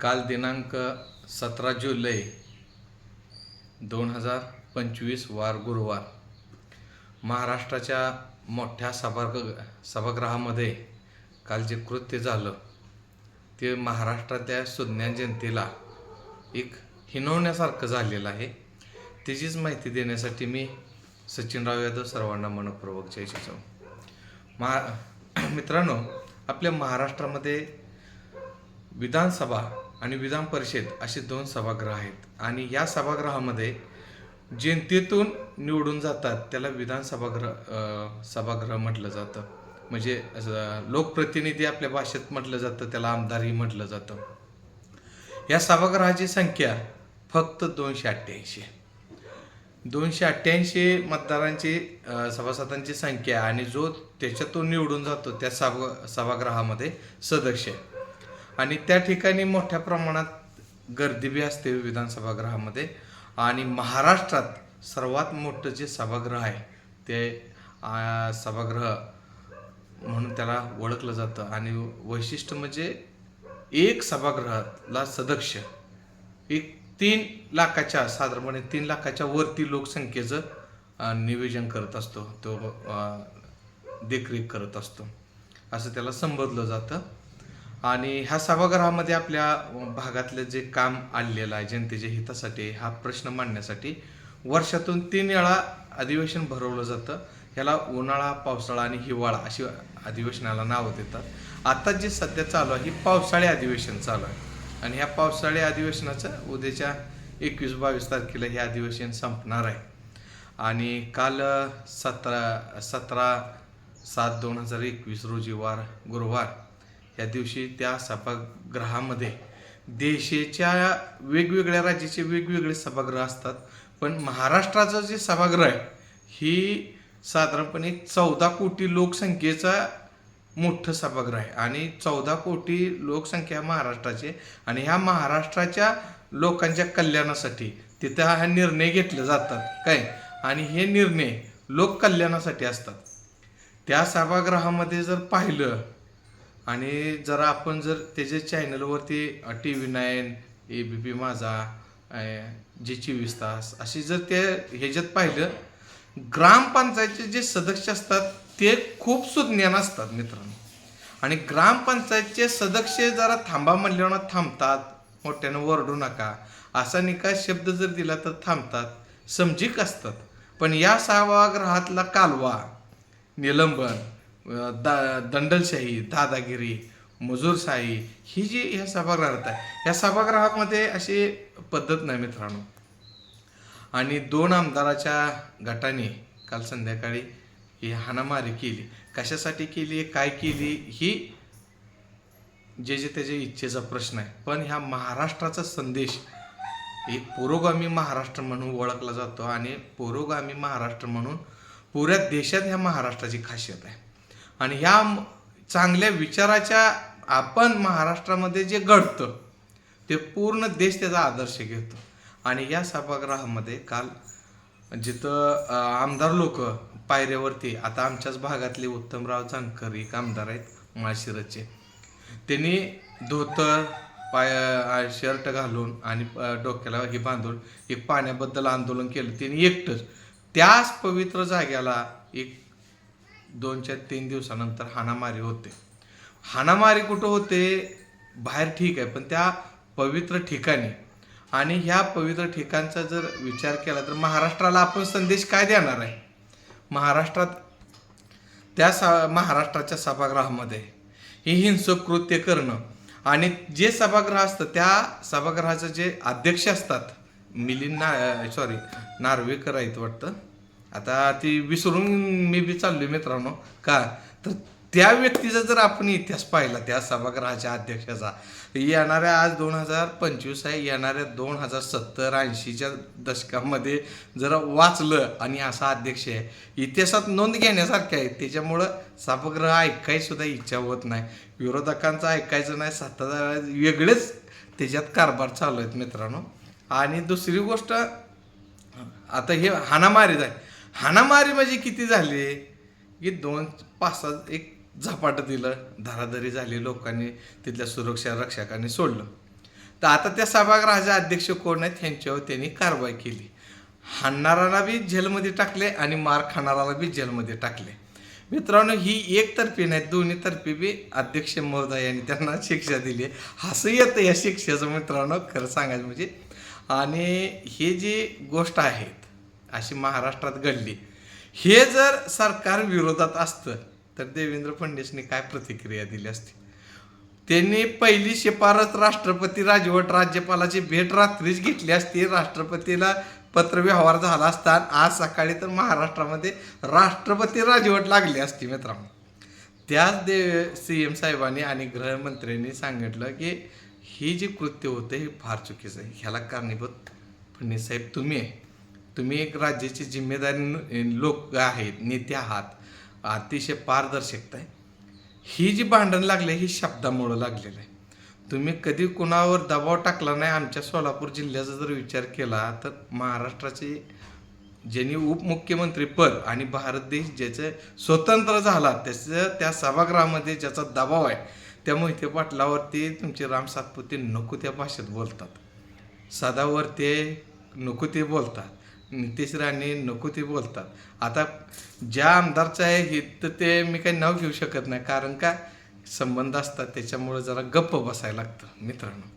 काल दिनांक सतरा जुलै दोन हजार पंचवीस वार गुरुवार. महाराष्ट्राच्या मोठ्या सभाग सभागृहामध्ये काल जे कृत्य झालं ते महाराष्ट्रातल्या सुज्ञान जनतेला एक हिनवण्यासारखं झालेलं आहे. त्याचीच माहिती देण्यासाठी मी सचिनराव यादव सर्वांना मनपूर्वक जय शिवराव महा मित्रांनो आपल्या महाराष्ट्रामध्ये विधानसभा आणि विधान परिषद असे दोन सभागृह आहेत. आणि या सभागृहामध्ये जनतेतून निवडून जातात त्याला विधान सभागृह सभागृह म्हटलं जातं. म्हणजे लोकप्रतिनिधी आपल्या भाषेत म्हटलं जातं त्याला आमदारही म्हटलं जातं. या सभागृहाची संख्या फक्त दोनशे अठ्ठ्याऐंशी दोनशे अठ्ठ्याऐंशी मतदारांची सभासदांची संख्या आणि जो त्याच्यातून निवडून जातो त्या सभा सभागृहामध्ये सदस्य आणि त्या ठिकाणी मोठ्या प्रमाणात गर्दी बी असते विधानसभागृहामध्ये. आणि महाराष्ट्रात सर्वात मोठं जे सभागृह आहे ते सभागृह म्हणून त्याला ओळखलं जातं. आणि वैशिष्ट्य म्हणजे एक सभागृहातला सदस्य एक तीन लाखाच्या साधारणपणे तीन लाखाच्या वरती लोकसंख्येचं नियोजन करत असतो. तो देखरेख करत असतो. असं त्याला संबोधलं जातं. आणि ह्या सभागृहामध्ये आपल्या भागातलं जे काम आलेलं आहे जनतेच्या हितासाठी हा प्रश्न मांडण्यासाठी वर्षातून तीन वेळा अधिवेशन भरवलं जातं. ह्याला उन्हाळा पावसाळा आणि हिवाळा अशी अधिवेशनाला नावं देतात. आता जे सध्या चालू आहे ही पावसाळी अधिवेशन चालू आहे. आणि ह्या पावसाळी अधिवेशनाचं उद्याच्या एकवीस बावीस तारखेला हे अधिवेशन संपणार आहे. आणि काल सतरा सतरा सात दोन हजार एकवीस रोजी वार गुरुवार या दिवशी त्या सभागृहामध्ये देशाच्या वेगवेगळ्या राज्याचे वेगवेगळे सभागृह असतात. पण महाराष्ट्राचं जे सभागृह आहे ही साधारणपणे चौदा कोटी लोकसंख्येचा मोठं सभागृह आहे. आणि चौदा कोटी लोकसंख्या महाराष्ट्राची आणि ह्या महाराष्ट्राच्या लोकांच्या कल्याणासाठी तिथं हा निर्णय घेतले जातात. काय? आणि हे निर्णय लोककल्याणासाठी असतात. त्या सभागृहामध्ये जर पाहिलं आणि जरा आपण जर त्याच्या चॅनलवरती T V nine A B P Majha जे चोवीस तास अशी जर ते ह्याच्यात पाहिलं ग्रामपंचायतचे जे सदस्य असतात ते खूप सुज्ञान असतात मित्रांनो. आणि ग्रामपंचायतचे सदस्य जरा थांबा म्हणल्यावर थांबतात मोठ्यानं वरडू नका. असा निकाल शब्द जर दिला तर थांबतात समजिक असतात. पण या सभागृहातला कालवा निलंबन दा दंडलशाही दादागिरी मजूरशाही ही जी ह्या सभागृहात आहे या सभागृहामध्ये अशी पद्धत नाही मित्रांनो. आणि दोन आमदाराच्या गटाने काल संध्याकाळी ही हाणामारी केली. कशासाठी केली काय केली ही जे जे त्याच्या इच्छेचा प्रश्न आहे. पण ह्या महाराष्ट्राचा संदेश एक पुरोगामी महाराष्ट्र म्हणून ओळखला जातो आणि पुरोगामी महाराष्ट्र म्हणून पुऱ्या देशात ह्या महाराष्ट्राची खासियत आहे. आणि ह्या चांगल्या विचाराच्या आपण महाराष्ट्रामध्ये जे घडतं ते पूर्ण देश त्याचा आदर्श घेतो. आणि या सभागृहामध्ये काल जिथं आमदार लोक पायऱ्यावरती आता आमच्याच भागातले उत्तमराव जानकर एक आमदार आहेत माळशिरचे त्यांनी धोतर पाय शर्ट घालून आणि डोक्याला हे बांधून एक पाण्याबद्दल आंदोलन केलं. त्यांनी एकटंच. त्याच पवित्र जाग्याला एक दोनच्या तीन दिवसानंतर हाणामारी होते. हाणामारी कुठं होते? बाहेर ठीक आहे पण त्या पवित्र ठिकाणी. आणि ह्या पवित्र ठिकाणचा जर विचार केला तर महाराष्ट्राला आपण संदेश काय देणार आहे? महाराष्ट्रात त्या सा महाराष्ट्राच्या सभागृहामध्ये ही हिंसक कृत्य करणं आणि जे सभागृह असतं त्या सभागृहाचं जे अध्यक्ष असतात मिलिंद ना सॉरी नार्वेकर आहेत वाटतं आता ती विसरून मी बी चाललोय मित्रांनो. का? तर त्या व्यक्तीचा जर आपण इतिहास पाहिला त्या सभागृहाच्या अध्यक्षाचा येणाऱ्या आज दोन हजार पंचवीस आहे येणाऱ्या दोन हजार सत्तर ऐंशीच्या दशकामध्ये जर वाचलं आणि असा अध्यक्ष आहे इतिहासात नोंद घेण्यासारखं आहे. त्याच्यामुळं सभागृह ऐकायची सुद्धा इच्छा होत नाही. विरोधकांचं ऐकायचं नाही सत्ताधार वेगळेच त्याच्यात कारभार चालू आहेत मित्रांनो. आणि दुसरी गोष्ट आता हे हाणामारीच आहे. हाणामारी म्हणजे किती झाली? की दोन पाच सात एक झपाटं दिलं. धराधरी झाली लोकांनी तिथल्या सुरक्षा रक्षकांनी सोडलं. तर आता त्या सभागृहाच्या अध्यक्ष कोण आहेत? ह्यांच्यावर त्यांनी कारवाई केली. हाणणाराला बी जेलमध्ये टाकले आणि मार खाणाऱ्याला बी जेलमध्ये टाकले. मित्रांनो ही एकतर्फी नाही दोन्ही तर्फी बी अध्यक्ष महोदय यांनी त्यांना शिक्षा दिली. हसं येतं या शिक्षेचं मित्रांनो खरं सांगायचं म्हणजे. आणि ही जी गोष्ट आहेत अशी महाराष्ट्रात घडली. हे जर सरकार विरोधात असतं तर देवेंद्र फडणवीसनी काय प्रतिक्रिया दिली असती? त्यांनी पहिली शिफारस राष्ट्रपती राजवट राज्यपालाची भेट रात्रीच घेतली असती. राष्ट्रपतीला पत्रव्यवहार झाला असता आज सकाळी तर महाराष्ट्रामध्ये राष्ट्रपती राजवट लागली असती मित्रांनो. त्याच दे सी एम साहेबांनी आणि गृहमंत्र्यांनी सांगितलं की ही जी कृत्य होतं हे फार चुकीचं आहे. ह्याला कारणीभूत फडणवीस साहेब तुम्ही आहे. तुम्ही एक राज्याची जिम्मेदारी लोक आहेत नेते आहात अतिशय पारदर्शकता आहे ही जी भांडण लागले ही शब्दामुळं लागलेलं आहे. तुम्ही कधी कुणावर दबाव टाकला नाही आमच्या सोलापूर जिल्ह्याचा जर विचार केला तर महाराष्ट्राचे ज्यांनी उपमुख्यमंत्री पद आणि भारत देश ज्याचं स्वतंत्र झाला त्याचं त्या सभागृहामध्ये ज्याचा दबाव आहे त्या मोहिते पाटलावरती तुमचे राम सातपुते नको त्या भाषेत बोलतात. सदावर ते नको ते बोलतात. नितेश राणे नको ते बोलतात. आता ज्या आमदारचं आहे हे तर ते मी काही नाव घेऊ शकत नाही. कारण का? संबंध असतात त्याच्यामुळे जरा गप्प बसायला लागतं मित्रांनो.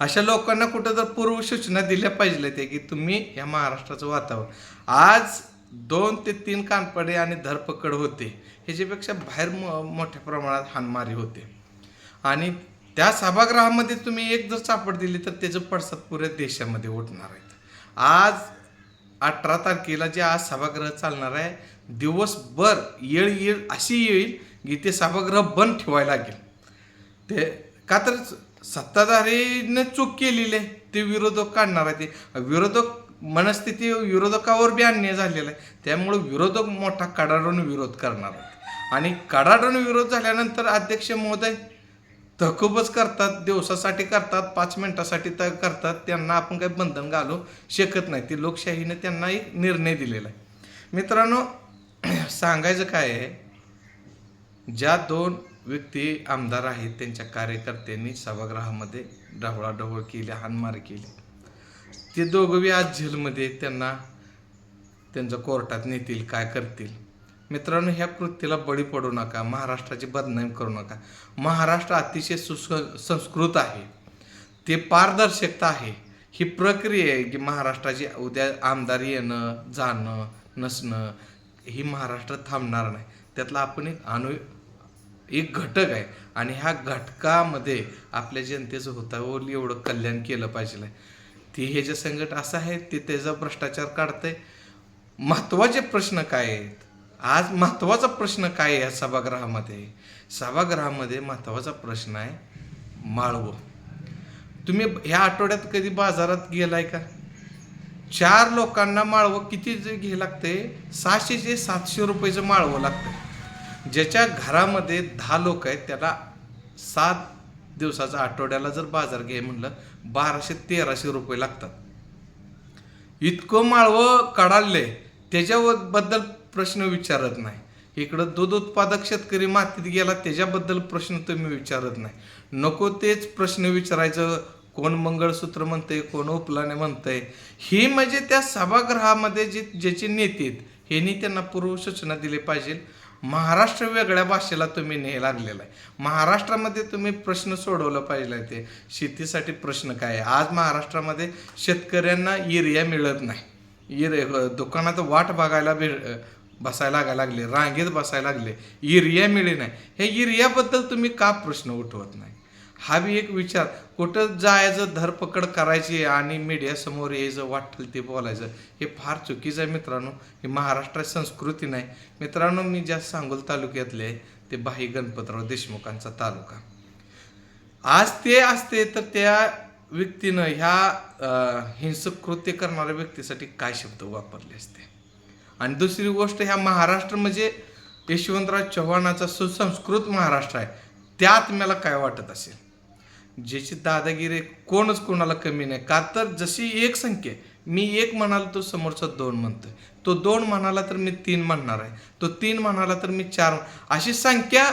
अशा लोकांना कुठं जर पूर्व सूचना दिल्या पाहिजे ते की तुम्ही या महाराष्ट्राचं वातावरण. आज दोन ते तीन कानपडे आणि धरपकड होते. ह्याच्यापेक्षा बाहेर मो मोठ्या प्रमाणात हाणमारी होते. आणि त्या सभागृहामध्ये तुम्ही एक जर चापड दिली तर त्याचं पडसाद पुऱ्या देशामध्ये उठणार आहेत. आज अठरा तारखेला जे आज सभागृह चालणार आहे दिवसभर येळ येळ अशी येईल की ते सभागृह बंद ठेवायला लागेल. ते का तर सत्ताधारीने चूक केलेली आहे ते विरोधक काढणार आहे ते. विरोधक मनस्थिती विरोधकावर बी अन्याय झालेला आहे. त्यामुळे विरोधक मोठा कडाडून विरोध करणार आहेत. आणि कडाडून विरोध झाल्यानंतर अध्यक्ष महोदय तहकूबच करतात दिवसासाठी करतात पाच मिनिटासाठी तर करतात त्यांना आपण काही बंधन घालू शकत नाही. ती लोकशाहीने त्यांना एक निर्णय दिलेला आहे. मित्रांनो सांगायचं काय आहे? ज्या दोन व्यक्ती आमदार आहेत त्यांच्या कार्यकर्त्यांनी सभागृहामध्ये ढवळाढवळ केली हानमार केली. ते दोघं आज झेलमध्ये त्यांना त्यांचं कोर्टात नेतील काय करतील? मित्रांनो ह्या कृतीला बळी पडू नका महाराष्ट्राची बदनाम करू नका. महाराष्ट्र अतिशय सुस संस्कृत आहे. ते पारदर्शकता आहे. ही प्रक्रिया आहे की महाराष्ट्राची उद्या आमदार येणं जाणं नसणं ही महाराष्ट्र थांबणार नाही. त्यातला आपण एक अनु एक घटक आहे. आणि ह्या घटकामध्ये आपल्या जनतेचं होता एवढं कल्याण केलं पाहिजे. ते हे जे संकट असं आहे ते त्याचा भ्रष्टाचार काढतंय. महत्त्वाचे प्रश्न काय आहेत? आज महत्त्वाचा प्रश्न काय आहे या सभागृहामध्ये? सभागृहामध्ये महत्त्वाचा प्रश्न आहे माळवं. तुम्ही ह्या आठवड्यात कधी बाजारात गेलाय का? चार लोकांना माळवं किती जे घे लागते सहाशे ते सातशे रुपयाचं माळवं लागतं ज्याच्या घरामध्ये दहा लोक आहेत त्याला सात दिवसाचा आठवड्याला जर बाजार घे म्हणलं बाराशे तेराशे रुपये लागतात. इतकं माळवं कडालले त्याच्याबद्दल प्रश्न विचारत नाही. इकडं दूध उत्पादक शेतकरी मातीत गेला त्याच्याबद्दल प्रश्न तुम्ही विचारत नाही. नको तेच प्रश्न विचारायचं. कोण मंगळसूत्र म्हणतंय कोण उपलाने म्हणतंय. ही म्हणजे त्या सभागृहामध्ये जे ज्याचे नेते आहेत ह्यांनी त्यांना पूर्व सूचना दिली पाहिजे. महाराष्ट्र वेगळ्या भाषेला तुम्ही न्याय लागलेला आहे. महाराष्ट्रामध्ये तुम्ही प्रश्न सोडवलं पाहिजे ते. शेतीसाठी प्रश्न काय आहे? आज महाराष्ट्रामध्ये शेतकऱ्यांना युरिया मिळत नाही. युरिया दुकानात वाट बघायला भेट बसायला लागायला लागले रांगेत बसायला लागले. युरिया मिळे नाही. हे युरियाबद्दल तुम्ही का प्रश्न उठवत नाही? हा बी एक विचार. कुठं जायचं धरपकड करायची आणि मीडियासमोर यायचं वाटलं ते बोलायचं हे फार चुकीचं आहे मित्रांनो. ही महाराष्ट्रात संस्कृती नाही. मित्रांनो मी ज्या सांगोल तालुक्यातले आहे, ते बाही गणपतराव देशमुखांचा तालुका. आज ते असते तर त्या व्यक्तीनं ह्या हिंसक कृत्य करणाऱ्या व्यक्तीसाठी काय शब्द वापरले असते? आणि दुसरी गोष्ट ह्या महाराष्ट्र म्हणजे यशवंतराव चव्हाणाचा सुसंस्कृत महाराष्ट्र आहे. त्यात मला काय वाटत असेल? ज्याची दादागिरी कोणच कोणाला कमी नाही. का तर जशी एक संख्या मी एक म्हणाल तो समोरचा दोन म्हणतोय. तो दोन म्हणाला तर मी तीन म्हणणार आहे. तो तीन म्हणाला तर मी चार अशी संख्या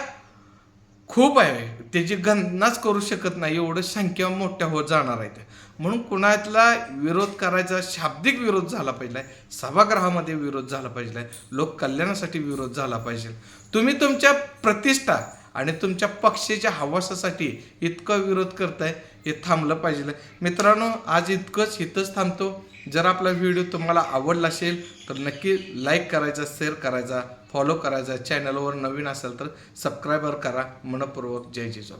खूप आहे. त्याची गणनाच करू शकत नाही. एवढं संख्या मोठ्या होत जाणार आहे त्या म्हणून कुणातला विरोध करायचा शाब्दिक विरोध झाला पाहिजे सभागृहामध्ये विरोध झाला पाहिजे लोक कल्याणासाठी विरोध झाला पाहिजे. तुम्ही तुमच्या प्रतिष्ठा आणि तुमच्या पक्षाच्या हवासासाठी इतकं विरोध करताय हे थांबलं पाहिजे. मित्रांनो आज इतकंच इथंच थांबतो. जर आपला व्हिडिओ तुम्हाला आवडला असेल तर नक्की लाईक करायचा शेअर करायचा फॉलो करायचा चॅनलवर नवीन असेल तर सबस्क्रायबर करा. मनपूर्वक जय जिजाऊ.